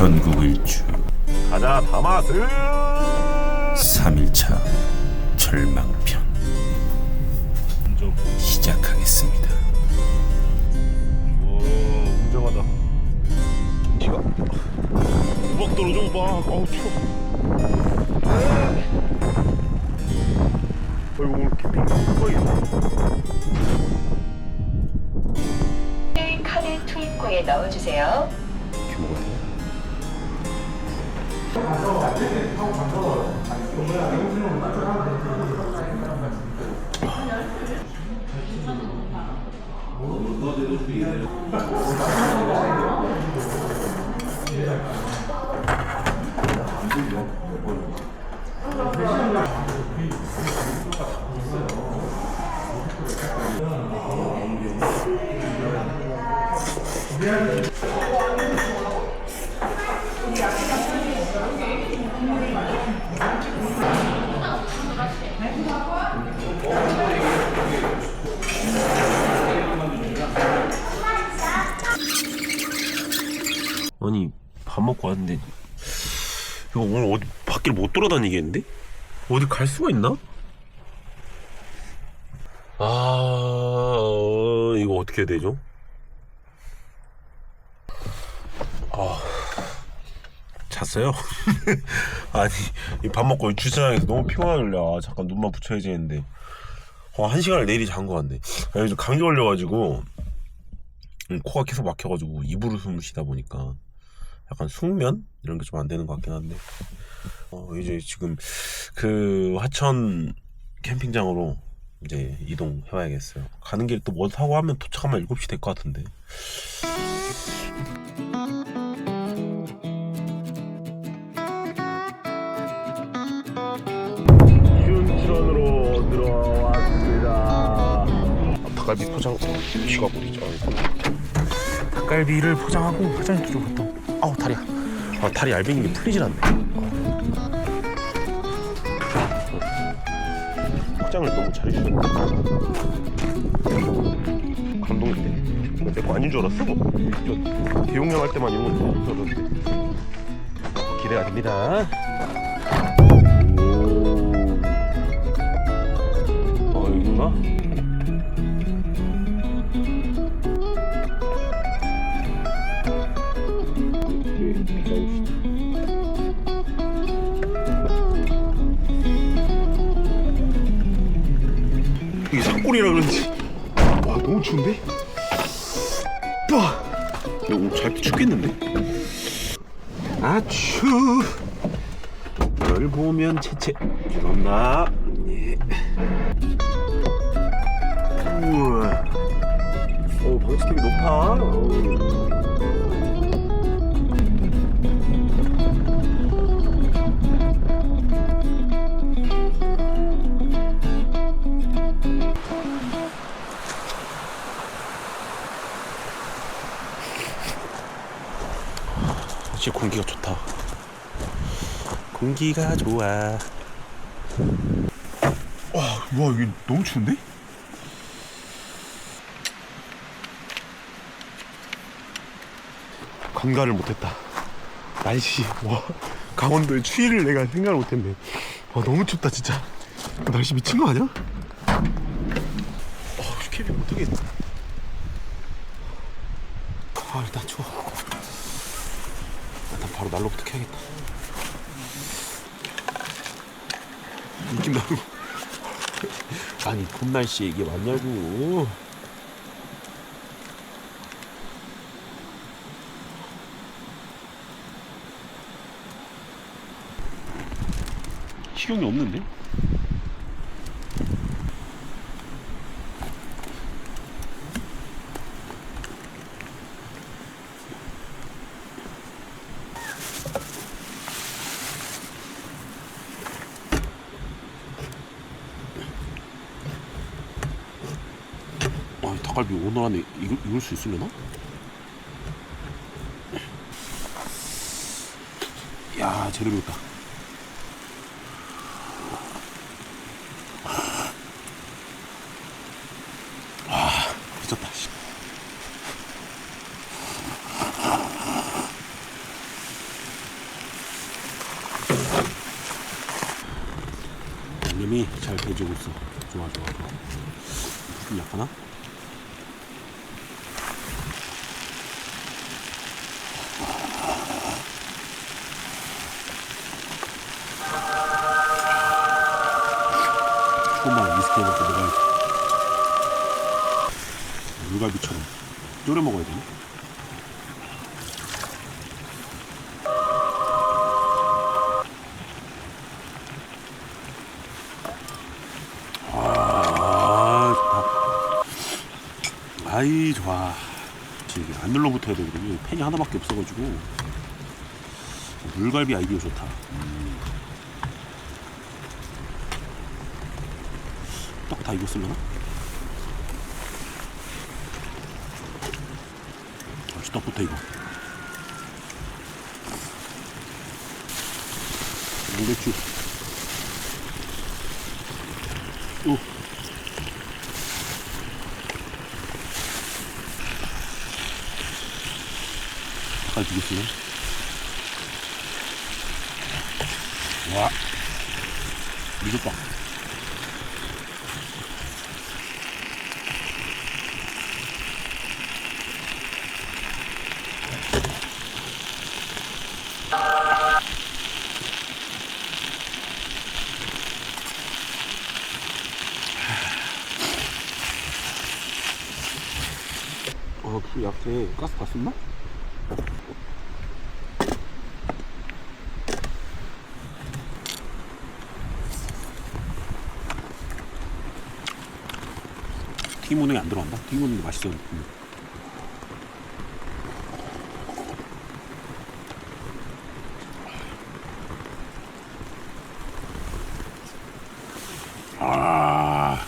전국 일주 가자 다마스 3일차 절망편 좀 시작하겠습니다. 오, 웅장하다. 티가 우박 떨어져 우박. 아우 추워. 어이구 오늘 캠핑 거의 네, 카드 투입구에 넣어주세요. Yeah. 아니 밥 먹고 왔는데 이거 오늘 어디 밖을 못 돌아다니겠는데? 어디 갈 수가 있나? 아 어, 이거 어떻게 해야 되죠? 아 잤어요? 아니 이밥 먹고 주차장에서 너무 피곤하길래 아 잠깐 눈만 붙여야지 했는데 어, 한 시간을 내리 잔 것 같네 아, 요즘 감기 걸려가지고 음, 코가 계속 막혀가지고 입으로 숨을 쉬다 보니까 약간 숙면? 이런 게 좀 안 되는 것 같긴 한데. 어 이제 지금 그 화천 캠핑장으로 이제 이동해 와야겠어요. 가는 길 또 뭐 타고 하면 도착하면 7시 될 것 같은데. 윤천으로 들어왔습니다. 닭갈비 포장 식어버리죠. 닭갈비를 포장하고 화장실 좀 갔다 아우 다리야. 아 다리 얇은 게 풀리질 않네. 포장을 너무 잘해주네. 감동인데. 내거 아닌 줄 알았어 저 대용량 할 때만 이런 건 너무 알았는데. 기대가 됩니다 그런다 예. 우와 어 방지턱이 높아 어우. 진짜 공기가 좋다. 공기가 좋아. 와, 와 이게 너무 추운데? 감가를 못했다. 날씨, 와, 강원도의 추위를 내가 생각을 못했네. 와, 너무 춥다, 진짜. 날씨 미친 거 아니야? 어, 캐비 못하겠다. 아, 일단 추워. 일단 바로 난로부터 켜야겠다. 느낌 나고. 아니 봄 날씨에 이게 맞냐고. 식용이 없는데? 닭갈비 오늘 안에 익을, 익을 수 있으려나? 야 제대로 익다 아, 미쳤다. 양념이 잘 배지고 있어. 좋아, 좋아, 좋아. 불 약하나? 위스키 먹고 먹어야지. 물갈비처럼 졸여 먹어야 되나? 아, 좋다. 아이, 좋아. 지금 안 눌러붙어야 되거든요. 펜이 하나밖에 없어가지고. 물갈비 아이디어 좋다. 음. 다 익었으려나? 역시 떡부터 익어. 양배추. 오. 아까 죽였으네. 와. 미쳤다. 어, 그 약에 가스 다 썼나? 운행이 안 들어간다? 운행이 맛있어. 음. 아,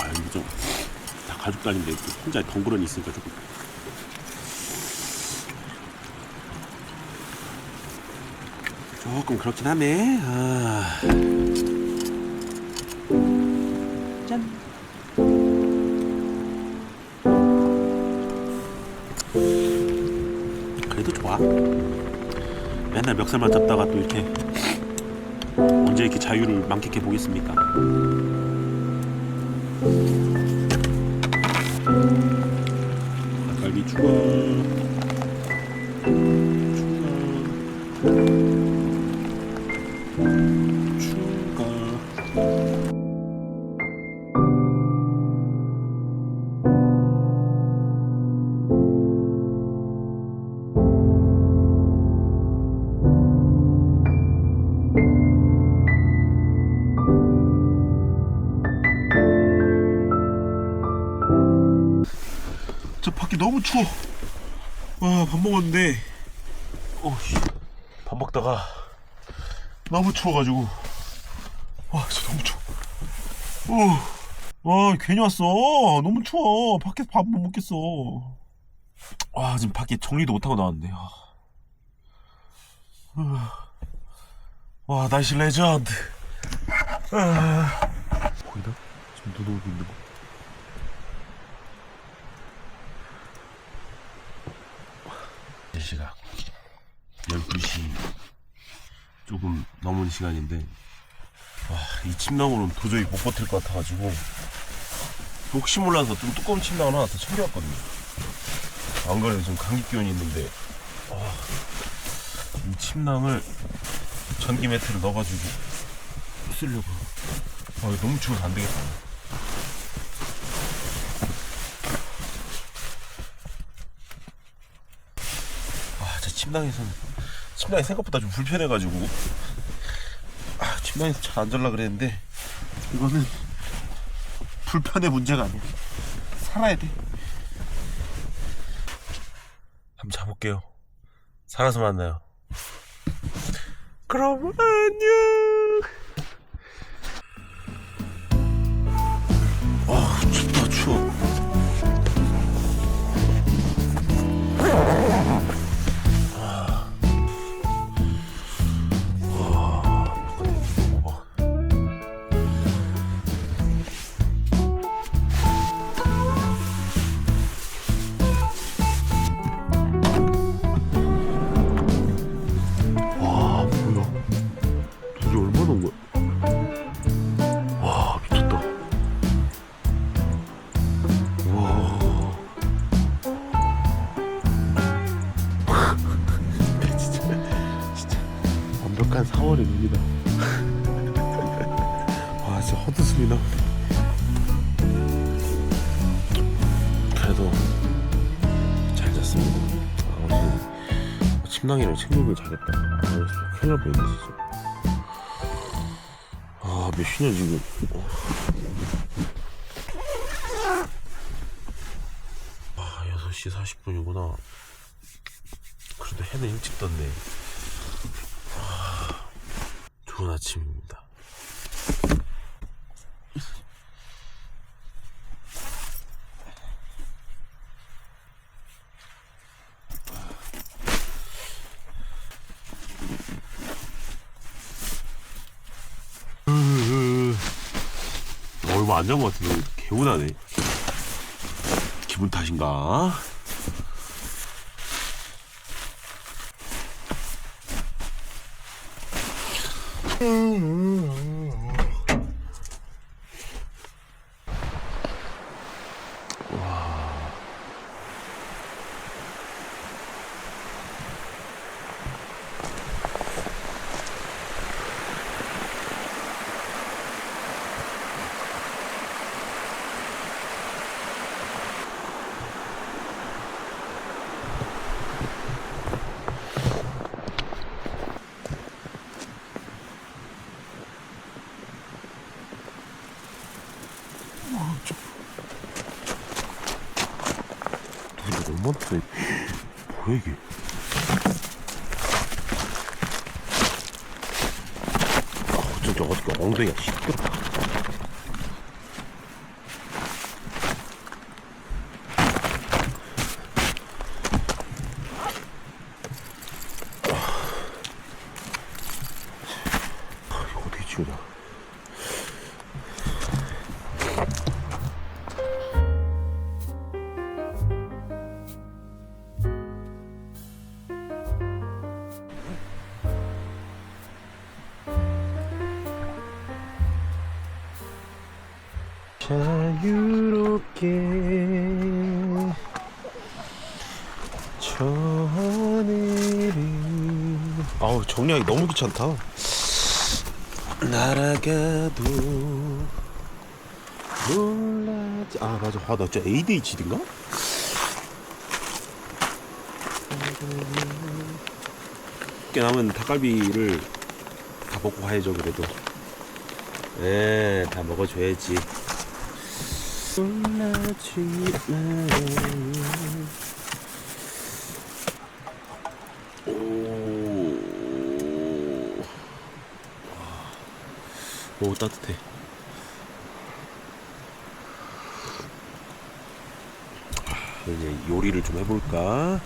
아, 이거 좀, 다닌데 혼자 덩그러니 있으니까 조금. 조금 그렇긴 하네. 아. 짠. 그래도 좋아. 맨날 멱살만 잡다가 또 이렇게 언제 이렇게 자유를 만끽해 보겠습니까? 닭 너무 추워. 와, 밥 먹었는데, 어씨, 밥 먹다가 너무 추워가지고, 와, 진짜 너무 추워. 어, 와, 괜히 왔어. 너무 추워. 밖에서 밥 못 먹겠어. 와, 지금 밖에 정리도 못하고. 아. 아. 와, 날씨 레전드. 아. 보이나? 지금 눈 오고 있는 거. 시각. 12시. 조금 넘은 시간인데 와, 이 침낭으로는 도저히 못 버틸 것 같아가지고 혹시 몰라서 좀 두꺼운 침낭 하나 더 챙겨왔거든요. 안 그래도 지금 감기 기운이 있는데 와, 이 침낭을 전기 매트를 넣어가지고 쓰려고. 아, 너무 추워서 안 되겠다 아, 저 침낭에서는 침낭이 생각보다 좀 불편해가지고 아, 침낭에서 잘 안 잘라 그랬는데 이거는 불편의 문제가 아니야. 살아야 돼. 한번 자볼게요. 살아서 만나요. 그럼 안녕. 약간 4월의 눈이다. 와 진짜 헛웃음이 나. 그래도 잘 잤습니다. 아, 어제 침낭이랑 침묵을 잘했다. 아 진짜 큰일 날 뻔했네 진짜. 아몇 시냐 지금. 어. 아 6시 40분이구나. 그래도 해는 일찍 떴네. 아, 좋은 아침입니다. 어, 얼마 안 잔 것 같은데 개운하네. 기분 탓인가? 음, 음, 음. 많다. 뭐야 이게? 아, 어쩐지 어저께 엉덩이가 시끄럽다. 아, 이거 어떻게 치우냐? 정리하기 너무 귀찮다. 날아가도 몰라지. 아 맞아. 아나 진짜 ADHD인가? 꽤 남은 닭갈비를 다 먹고 가야죠 그래도. 네 다 먹어줘야지. 몰라지 오, 오 따뜻해. 아, 이제 요리를 좀 해볼까?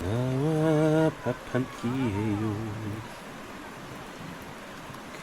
나와 밥 한 끼해요.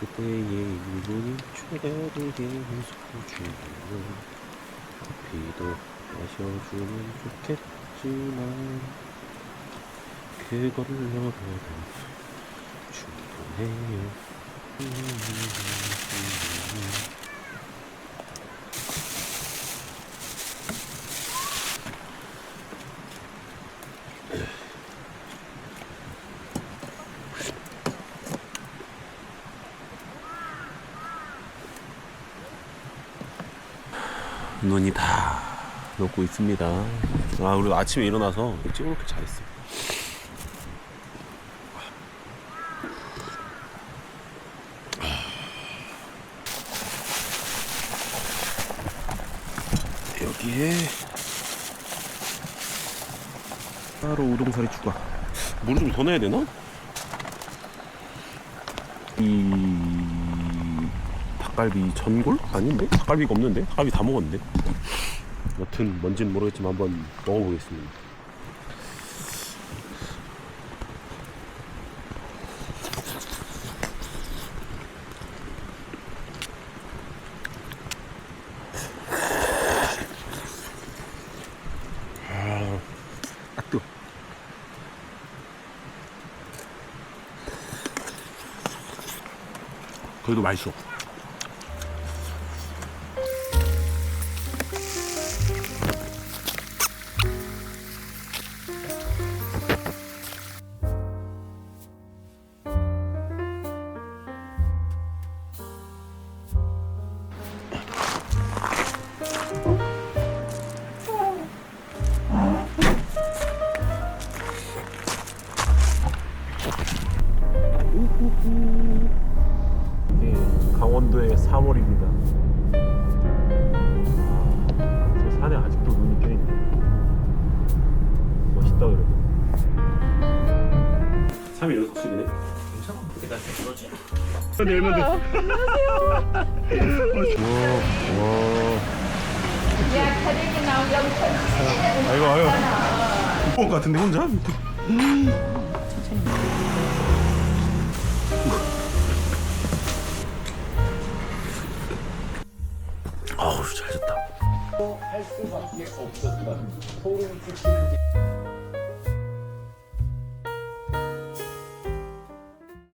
그대의 일본이 최대의 소중해요. 커피도 마셔주면 좋겠지만 그거를 너보다 충분해요. 눈이 다 녹고 있습니다. 아, 우리 아침에 일어나서 일찍 이렇게 잘했어. 여기에 바로 우동사리 추가. 물좀더 넣어야 되나? 이 닭갈비 전골? 아닌데? 닭갈비가 없는데? 닭갈비 다 먹었는데? 여튼 뭔지는 모르겠지만 한번 먹어보겠습니다. 그래도 맛있어. 괜찮아. 내가 좀 그러지? 열면 돼. 와. 아이고 아이고. 못본것 같은데 혼자? 아우 잘 잤다. 할 수밖에 없었던 소름 끼치는